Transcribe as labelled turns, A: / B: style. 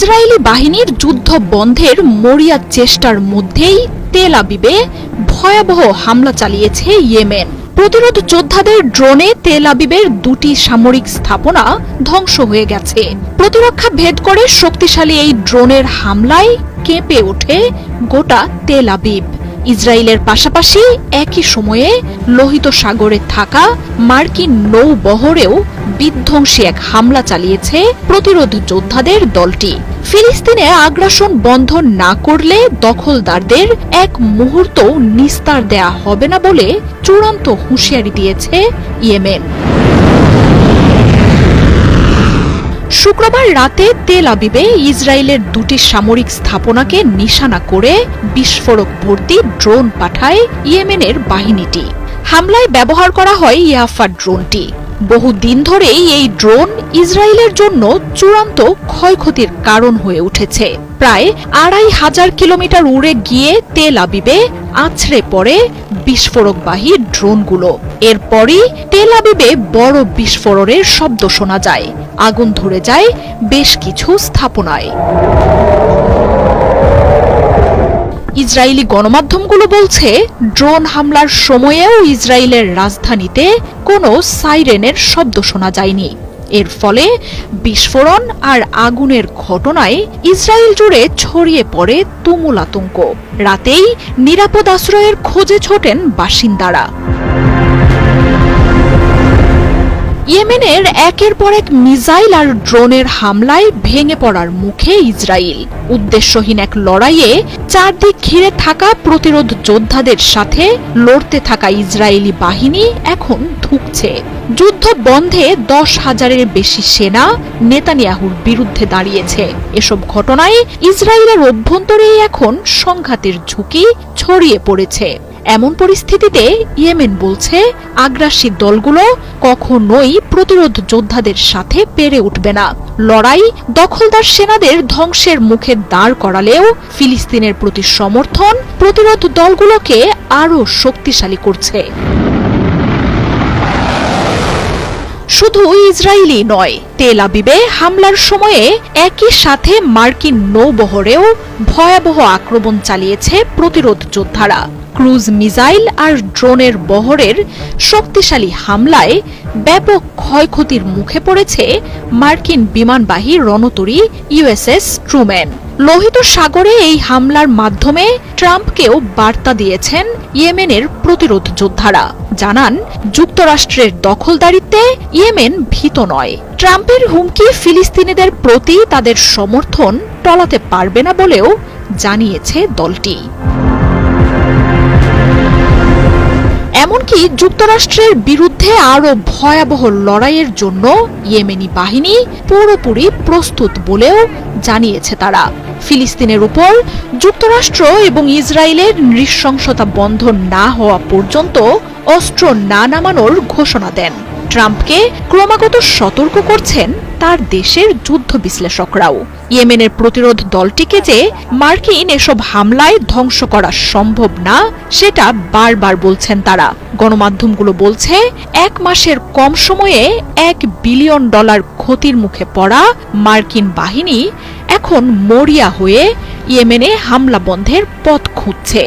A: Israeli বাহিনীর যুদ্ধ বন্ধের মরিয়া চেষ্টার মধ্যেই তেল আবিবে ভয়াবহ হামলা চালিয়েছে ইয়েমেন। প্রতিরোধ যোদ্ধাদের ড্রোনে তেল আবিবের দুটি সামরিক স্থাপনা ধ্বংস হয়ে গেছে। প্রতিরক্ষা ভেদ করে শক্তিশালী এই ড্রোনের হামলায় কেঁপে ওঠে গোটা তেল আবিব। ইসরায়েলের পাশাপাশি একই সময়ে লোহিত সাগরে থাকা মার্কিন নৌবহরেও বিধ্বংসী এক হামলা চালিয়েছে প্রতিরোধ যোদ্ধাদের দলটি। ফিলিস্তিনে আগ্রাসন বন্ধ না করলে দখলদারদের এক মুহূর্ত নিস্তার দেয়া হবে না বলে চূড়ান্ত হুঁশিয়ারি দিয়েছে ইয়েমেন। শুক্রবার রাতে তেল আবিবে ইসরায়েলের দুটি সামরিক স্থাপনাকে নিশানা করে বিস্ফোরক ভর্তি ড্রোন পাঠায় ইয়েমেনের বাহিনীটি। হামলায় ব্যবহার করা হয় ইয়াফা ড্রোনটি। বহু দিন ধরেই এই ড্রোন ইসরায়েলের জন্য চূড়ান্ত ক্ষয়ক্ষতির কারণ হয়ে উঠেছে। প্রায় আড়াই হাজার কিলোমিটার উড়ে গিয়ে তেল আবিবে আছড়ে পড়ে বিস্ফোরকবাহী ড্রোনগুলো। এরপরই তেল আবিবে বড় বিস্ফোরণের শব্দ শোনা যায়। আগুন ধরে যায় বেশ কিছু স্থাপনায়। ইসরায়েলি গণমাধ্যমগুলো বলছে, ড্রোন হামলার সময়েও ইসরায়েলের রাজধানীতে কোনো সাইরেনের শব্দ শোনা যায়নি। এর ফলে বিস্ফোরণ আর আগুনের ঘটনায় ইসরায়েল জুড়ে ছড়িয়ে পড়ে তুমুল আতঙ্ক। রাতেই নিরাপদ আশ্রয়ের খোঁজে ছোটেন বাসিন্দারা। ইয়েমেনের একের পর এক মিসাইল আর ড্রোনের হামলায় ভেঙে পড়ার মুখে ইসরায়েল। উদ্দেশ্যহীন এক লড়াইয়ে চারদিক ঘিরে থাকা প্রতিরোধ যোদ্ধাদের সাথে লড়তে থাকা ইসরায়েলি বাহিনী এখন ধুঁকছে। যুদ্ধ বন্ধে দশ হাজারের বেশি সেনা নেতানিয়াহুর বিরুদ্ধে দাঁড়িয়েছে। এসব ঘটনায় ইসরায়েলের অভ্যন্তরেই এখন সংঘাতের ঝুঁকি ছড়িয়ে পড়েছে। এমন পরিস্থিতিতে ইয়েমেন বলছে, আগ্রাসী দলগুলো কখনোই প্রতিরোধ যোদ্ধাদের সাথে পেরে উঠবে না। লড়াই দখলদার সেনাদের ধ্বংসের মুখে দাঁড় করালেও ফিলিস্তিনের প্রতি সমর্থন প্রতিরোধ দলগুলোকে আরও শক্তিশালী করছে। শুধু ইসরায়েলি নয়, তেল আবিবে হামলার সময়ে একই সাথে মার্কিন নৌবহরেও ভয়াবহ আক্রমণ চালিয়েছে প্রতিরোধ যোদ্ধারা। ক্রুজ মিসাইল আর ড্রোনের বহরের শক্তিশালী হামলায় ব্যাপক ক্ষয়ক্ষতির মুখে পড়েছে মার্কিন বিমানবাহী রণতরী ইউএসএস ট্রুম্যান। লোহিত সাগরে এই হামলার মাধ্যমে ট্রাম্পকেও বার্তা দিয়েছেন ইয়েমেনের প্রতিরোধ যোদ্ধারা। জানান, যুক্তরাষ্ট্রের দখলদারিত্বে ইয়েমেন ভীত নয়। ট্রাম্পের হুমকি ফিলিস্তিনিদের প্রতি তাদের সমর্থন টলাতে পারবে না বলেও জানিয়েছে দলটি। এমনকি যুক্তরাষ্ট্রের বিরুদ্ধে আরও ভয়াবহ লড়াইয়ের জন্য ইয়েমেনি বাহিনী পুরোপুরি প্রস্তুত বলেও জানিয়েছে তারা। ফিলিস্তিনের উপর যুক্তরাষ্ট্র এবং ইসরায়েলের নৃশংসতা বন্ধ না হওয়া পর্যন্ত অস্ত্র না নামানোর ঘোষণা দেন। ট্রাম্পকে ক্রমাগত সতর্ক করছেন তার দেশের যুদ্ধ বিশ্লেষকরাও। ইয়েমেনের প্রতিরোধ দলটিকে যে মার্কিন এসব হামলায় ধ্বংস করা সম্ভব না, সেটা বারবার বলছেন তারা। গণমাধ্যমগুলো বলছে, এক মাসের কম সময়ে এক বিলিয়ন ডলার ক্ষতির মুখে পড়া মার্কিন বাহিনী এখন মরিয়া হয়ে ইয়েমেনে হামলা বন্ধের পথ খুঁজছে।